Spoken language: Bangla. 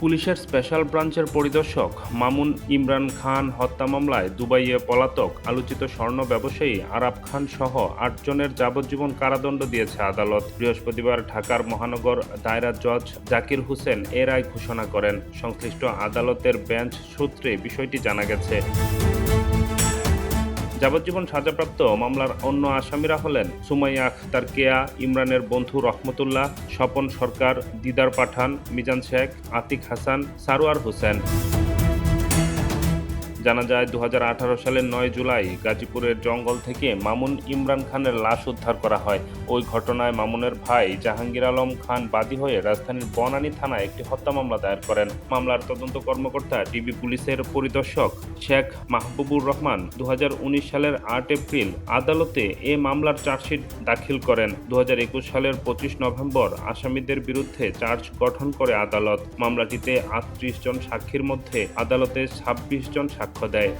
পুলিশের স্পেশাল ব্রাঞ্চের পরিদর্শক মামুন ইমরান খান হত্যা মামলায় দুবাইয়ে পলাতক আলোচিত স্বর্ণ ব্যবসায়ী আরাব খান সহ আটজনের যাবজ্জীবন কারাদণ্ড দিয়েছে আদালত। বৃহস্পতিবার ঢাকার মহানগর দায়রা জজ জাকির হোসেন এ রায় ঘোষণা করেন। সংশ্লিষ্ট আদালতের বেঞ্চ সূত্রে বিষয়টি জানা গেছে। যাবজ্জীবন সাজাপ্রাপ্ত মামলার অন্য আসামিরা হলেন সুমাইয়া আখতার কেয়া, ইমরানের বন্ধু রহমতুল্লাহ, স্বপন সরকার, দিদার পাঠান, মিজান শেখ, আতিক হাসান, সারোয়ার হোসেন। জানা যায় দু হাজার আঠারো সালের নয় জুলাই গাজীপুরের জঙ্গল থেকে মামুন ইমরান খানের লাশ উদ্ধার করা হয়। ওই ঘটনায় মামুনের ভাই জাহাঙ্গীর আলম খান বাদী হয়ে রাজধানীর বনানী থানায় একটি হত্যা মামলা দায়ের করেন। মামলার তদন্ত কর্মকর্তা ডিবি পুলিশের পরিদর্শক শেখ মাহবুবুর রহমান দু হাজার উনিশ সালের আট এপ্রিল আদালতে এ মামলার চার্জশিট দাখিল করেন। দু হাজার একুশ সালের পঁচিশ নভেম্বর আসামিদের বিরুদ্ধে চার্জ গঠন করে আদালত। মামলাটিতে আটত্রিশ জন সাক্ষীর মধ্যে আদালতে ছাব্বিশ জন সাক্ষ্য подає.